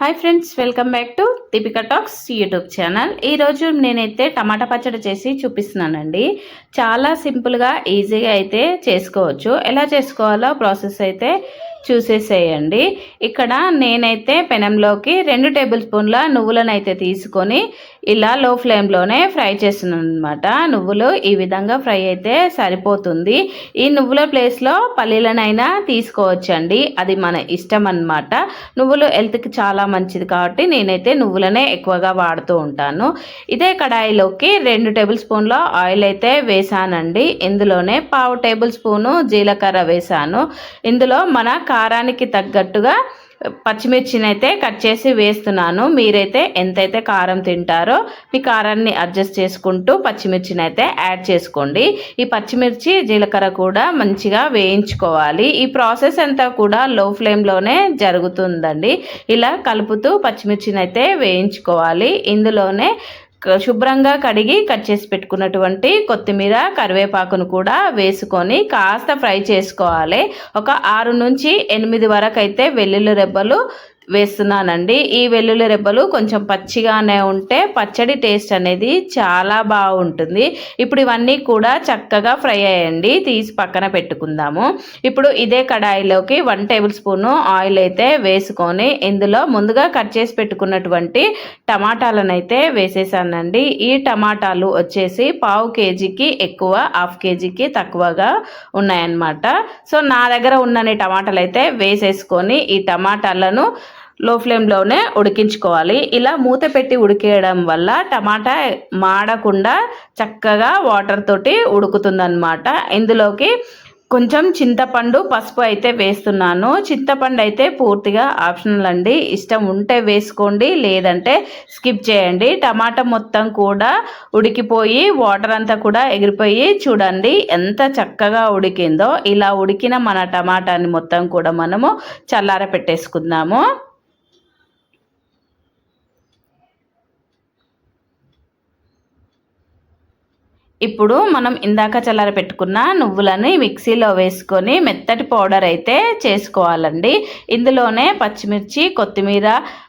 Hi friends welcome back to Deepika talks YouTube channel ఈరోజు నేనైతే టమాటా పచ్చడి చేసి చూపిస్తున్నానండి. చాలా సింపుల్గా ఈజీగా అయితే చేసుకోవచ్చు. ఎలా చేసుకోవాలో ప్రాసెస్ అయితే చూసేసేయండి. ఇక్కడ నేనైతే పెనంలోకి రెండు టేబుల్ స్పూన్ల నువ్వులను అయితే తీసుకొని ఇలా లో ఫ్లేమ్లోనే ఫ్రై చేస్తున్నాను అనమాట నువ్వులు ఈ విధంగా ఫ్రై అయితే సరిపోతుంది. ఈ నువ్వుల ప్లేస్లో పల్లీలనైనా తీసుకోవచ్చండి. అది మన ఇష్టం అనమాట నువ్వులు హెల్త్కి చాలా మంచిది కాబట్టి నేనైతే నువ్వులనే ఎక్కువగా వాడుతూ ఉంటాను. ఇదే కడాయిలోకి రెండు టేబుల్ స్పూన్ల ఆయిల్ అయితే వేసానండి. ఇందులోనే పావు టేబుల్ స్పూను జీలకర్ర వేసాను. ఇందులో మన కారానికి తగ్గట్టుగా పచ్చిమిర్చిని అయితే కట్ చేసి వేస్తున్నాను. మీరైతే ఎంతైతే కారం తింటారో మీ కారాన్ని అడ్జస్ట్ చేసుకుంటూ పచ్చిమిర్చిని అయితే యాడ్ చేసుకోండి. ఈ పచ్చిమిర్చి జీలకర్ర కూడా మంచిగా వేయించుకోవాలి. ఈ ప్రాసెస్ అంతా కూడా లో ఫ్లేమ్లోనే జరుగుతుందండి. ఇలా కలుపుతూ పచ్చిమిర్చిని అయితే వేయించుకోవాలి. ఇందులోనే శుభ్రంగా కడిగి కట్ చేసి పెట్టుకున్నటువంటి కొత్తిమీర కరివేపాకును కూడా వేసుకొని కాస్త ఫ్రై చేసుకోవాలి. ఒక ఆరు నుంచి ఎనిమిది వరకు అయితే వెల్లుల్లి రెబ్బలు వేస్తున్నానండి. ఈ వెల్లుల్లి రెబ్బలు కొంచెం పచ్చిగానే ఉంటే పచ్చడి టేస్ట్ అనేది చాలా బాగుంటుంది. ఇప్పుడు ఇవన్నీ కూడా చక్కగా ఫ్రై అయ్యండి. తీసి పక్కన పెట్టుకుందాము. ఇప్పుడు ఇదే కడాయిలోకి వన్ టేబుల్ స్పూను ఆయిల్ అయితే వేసుకొని ఇందులో ముందుగా కట్ చేసి పెట్టుకున్నటువంటి టమాటాలను అయితే వేసేసానండి. ఈ టమాటాలు వచ్చేసి పావు కేజీకి ఎక్కువ హాఫ్ కేజీకి తక్కువగా ఉన్నాయన్నమాట. సో నా దగ్గర ఉన్న టమాటాలు అయితే వేసేసుకొని ఈ టమాటాలను లో ఫ్లేమ్లోనే ఉడికించుకోవాలి. ఇలా మూత పెట్టి ఉడికేయడం వల్ల టమాటా మాడకుండా చక్కగా వాటర్ తోటి ఉడుకుతుందన్నమాట. ఇందులోకి కొంచెం చింతపండు పసుపు అయితే వేస్తున్నాను. చింతపండు అయితే పూర్తిగా ఆప్షనల్ అండి. ఇష్టం ఉంటే వేసుకోండి లేదంటే స్కిప్ చేయండి. టమాటా మొత్తం కూడా ఉడికిపోయి వాటర్ అంతా కూడా ఎగిరిపోయి చూడండి ఎంత చక్కగా ఉడికిందో. ఇలా ఉడికిన మన టమాటాని మొత్తం కూడా మనము చల్లార పెట్టేసుకుందాము ఇప్పుడు మనం ఇందాక చల్లార పెట్టుకున్న నువ్వులని మిక్సీలో వేసుకొని మెత్తటి పౌడర్ అయితే చేసుకోవాలండి. ఇందులోనే పచ్చిమిర్చి కొత్తిమీర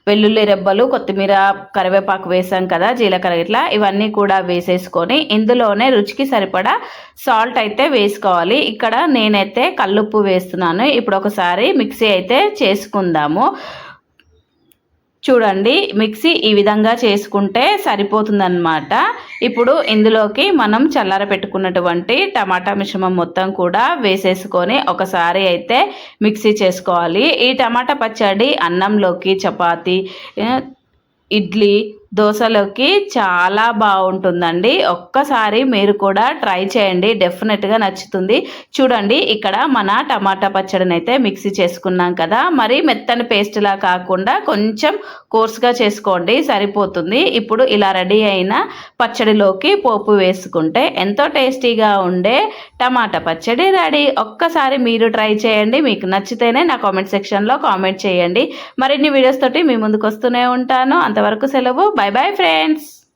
వెల్లుల్లి రెబ్బలు కొత్తిమీర కరివేపాకు వేసాం కదా జీలకర్ర ఇట్లా ఇవన్నీ కూడా వేసేసుకొని ఇందులోనే రుచికి సరిపడా సాల్ట్ అయితే వేసుకోవాలి. ఇక్కడ నేనైతే కల్లుప్పు వేస్తున్నాను. ఇప్పుడు ఒకసారి మిక్సీ అయితే చేసుకుందాము. చూడండి మిక్సీ ఈ విధంగా చేసుకుంటే సరిపోతుందన్నమాట. ఇప్పుడు ఇందులోకి మనం చల్లార పెట్టుకున్నటువంటి టమాటా మిశ్రమం మొత్తం కూడా వేసేసుకొని ఒకసారి అయితే మిక్సీ చేసుకోవాలి. ఈ టమాటా పచ్చడి అన్నంలోకి చపాతి ఇడ్లీ దోశలోకి చాలా బాగుంటుందండి. ఒక్కసారి మీరు కూడా ట్రై చేయండి. డెఫినెట్గా నచ్చుతుంది. చూడండి ఇక్కడ మన టమాటా పచ్చడిని అయితే మిక్సీ చేసుకున్నాం కదా. మరి మెత్తని పేస్ట్లా కాకుండా కొంచెం కోర్స్గా చేసుకోండి. సరిపోతుంది. ఇప్పుడు ఇలా రెడీ అయిన పచ్చడిలోకి పోపు వేసుకుంటే ఎంతో టేస్టీగా ఉండే టమాటా పచ్చడి రెడీ. ఒక్కసారి మీరు ట్రై చేయండి. మీకు నచ్చితేనే నా కామెంట్ సెక్షన్లో కామెంట్ చేయండి. మరిన్ని వీడియోస్ తోటి మీ ముందుకు వస్తూనే ఉంటాను. అంతవరకు సెలవు. bye bye friends.